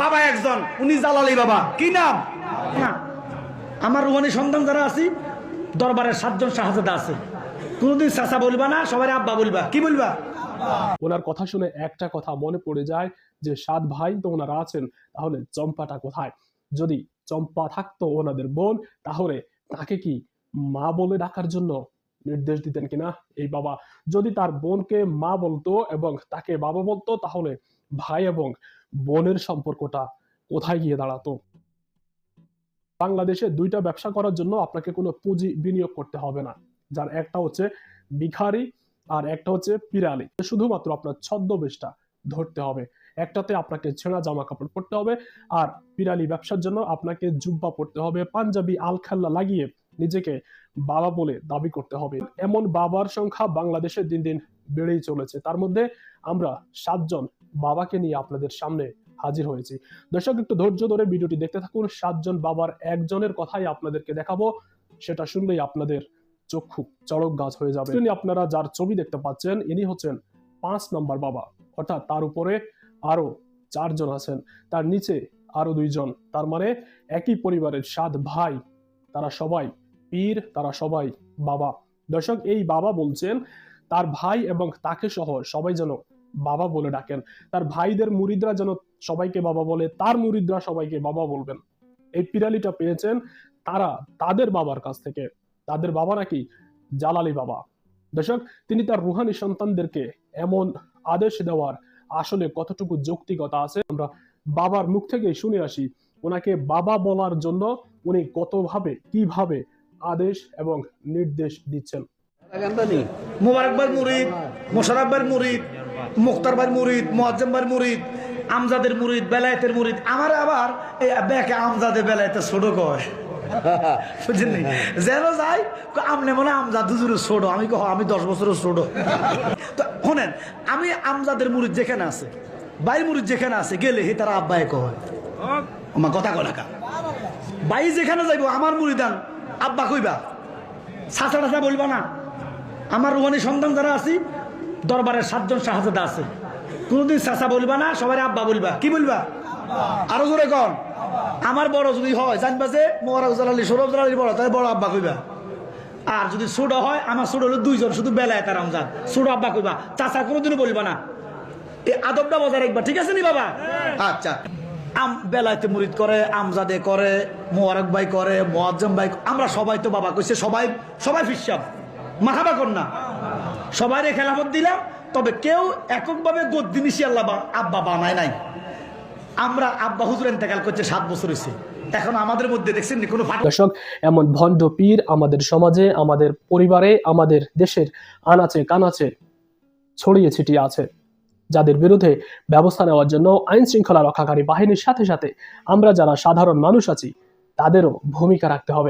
বাবা একজন উনি জালালি বাবা। কি নাম? না আমার রুহানি সন্তান যারা আছি দরবারের সাতজন শাহজাদা আছে। কোনোদিন চাচা বলবা না সবাই আব্বা বলবা। কি বলবা? ওনার কথা শুনে একটা কথা মনে পড়ে যায় যে সাত ভাই তো ওনারা আছেন তাহলে চম্পাটা কোথায়? যদি চম্পা থাকতো ওনাদের বোন তাহলে তাকে কি মা বলে ডাকার জন্য নির্দেশ দিতেন কিনা? এই বাবা যদি তার বোনকে মা বলতো এবং তাকে বাবা বলতো তাহলে ভাই এবং বোনের সম্পর্কটা কোথায় গিয়ে দাঁড়াতো? বাংলাদেশে দুইটা ব্যবসা করার জন্য আপনাকে কোনো পুঁজি বিনিয়োগ করতে হবে না, যার একটা হচ্ছে ভিখারি আর একটা হচ্ছে পিরালি। শুধুমাত্র আপনার ছদ্মবেশটা ধরতে হবে। একটাতে আপনাকে ছেঁড়া জামা কাপড় পরতে হবে আর পিরালি ব্যবসার জন্য আপনাকে জুব্বা পড়তে হবে, পাঞ্জাবি আলখাল্লা লাগিয়ে নিজেকে বাবা বলে দাবি করতে হবে। এমন বাবার সংখ্যা বাংলাদেশে দিন দিন বেড়েই চলেছে। তার মধ্যে আমরা সাতজন বাবাকে নিয়ে আপনাদের সামনে হাজির হয়েছি। দর্শক, একটু ধৈর্য ধরে ভিডিওটি দেখতে থাকুন। সাতজন বাবার একজনের কথাই আপনাদেরকে দেখাবো। সেটা শুনলেই আপনাদের চক্ষু চড়ক গাছ হয়ে যাবে। আপনারা যার ছবি দেখতে পাচ্ছেন, ইনি হচ্ছেন পাঁচ নম্বর বাবা। অর্থাৎ তার উপরে আরও চারজন আছেন। তার নিচে আরও দুইজন। তার মানে একই পরিবারের সাত ভাই। তারা সবাই পীর, তারা সবাই বাবা। দর্শক, এই বাবা বলছেন, তার ভাই এবং তাকে সহ সবাই যেন বাবা বলে ডাকেন। তার ভাইদের মুরিদরা যেন সবাইকে বাবা বলে, তার মুরিদরা সবাইকে বাবা বলবেন। এই পিরালিটা পেয়েছেন তারা, তাদের বাবার কাছ থেকে। তাদের বাবা নাকি জালালি বাবা। দর্শক, তিনি তার রুহানি সন্তানদেরকে এমন আদেশ দেওয়ার আসলে কতটুকু যৌক্তিকতা আছে, আমরা বাবার মুখ থেকে শুনে আসি। ওনাকে বাবা বলার জন্য উনি কতভাবে, কীভাবে আদেশ এবং নির্দেশ দিচ্ছেন। মুবারক মুরিদ, মোশারফ মুরিদ। মুক্তার ভাই মুরিদ মোয়াজ্জম ভাই মুরিদ আমজাদের মুরিদ বেলায়েতের মুরিদ আমার আবার এই ব্যাকে আমজাদে বেলায়েতে ছোট কয়। বুঝছেন যেন যাই আমনে মনে আমজাদ হুজুরের ছোট আমি কহ আমি দশ বছরের ছোট। তো শোনেন আমি আমজাদের মুরিদ যেখানে আছে বাই মুরিদ যেখানে আছে গেলে হে তারা আমার কথা কলাকা বাই যেখানে যাইবো আমার মুরিদান আব্বা কইবা। সাঁচা টাচা বলবা না। আমার রুহানি সন্তান যারা আছি দরবারের সাতজন শাহজাদা আছে। কোনোদিন চাচা বলবা না সবাই আব্বা বলবা। কি বলবা? আরও জোরে কন। আমার বড় যদি হয় জানবা যে মোবারক জালালি সৌরভ জালালির বড় বড় আব্বা কইবা। আর যদি ছোট হয় আমার ছোট হলো দুইজন শুধু বেলায় তার আমজাদ ছোট আব্বা কইবা চাচা কোনোদিনও বলবা না। এই আদবটা বজায় রাখবা ঠিক আছে নি বাবা? আচ্ছা। আম বেলাইতে মুরিদ করে আমজাদে করে মোবারক ভাই করে মোয়াজ্জম ভাই আমরা সবাই তো বাবা কইছে সবাই সবাই ফিসাব মাথাবা কর না। সবাই খেলাফত দিলাম, তবে কেউ এককভাবে গদ্দি মিশি আল্লাহ আব্বা বানায় নাই। আমরা আব্বা হুজুর ইন্তেকাল করছে, সাত বছর হয়েছে এখন আমাদের মধ্যে দেখছেন কোনো দর্শক, এমন ভণ্ড পীর আমাদের সমাজে, আমাদের পরিবারে, আমাদের দেশের আনাচে কানাচে ছড়িয়ে ছিটিয়ে আছে। যাদের বিরুদ্ধে ব্যবস্থা নেওয়ার জন্য আইন শৃঙ্খলা রক্ষাকারী বাহিনীর সাথে সাথে আমরা যারা সাধারণ মানুষ আছি, তাদেরও ভূমিকা রাখতে হবে।